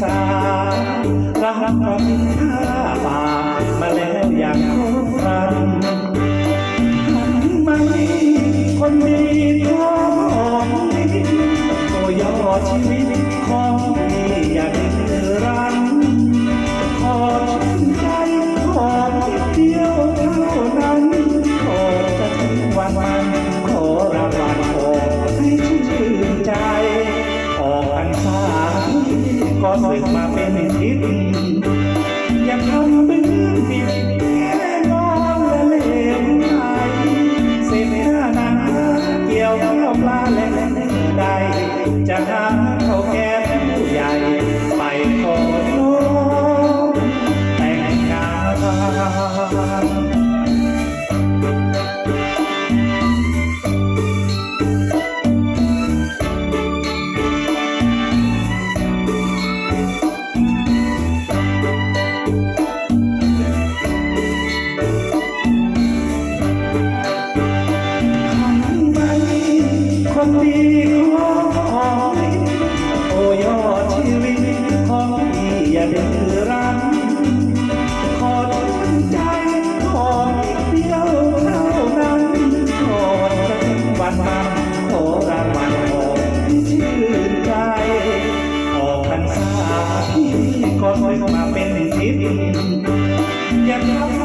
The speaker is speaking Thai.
ษารักก็มีค่าฝากมาแล้วอย่างทุกครั้งมันไม่คนดีท้อมนิดตัวย่อชีวิต สึกมาเป็นทิศอย่าทำเป็นผิดแค่นอนและเล่นไห้เศษหน้าหนาเกี่ยวกับปลาและใดจะหา นดีของคอยโอยอชีวิตของพี่อย่าดื้อรั้นขอทนใจขอเดียวเท่านั้นขอสักวันมาขอรางวัลขอที่ชื่นใจขอพรรษาพี่ก็คอยมาเป็นศิษย์ยังทำ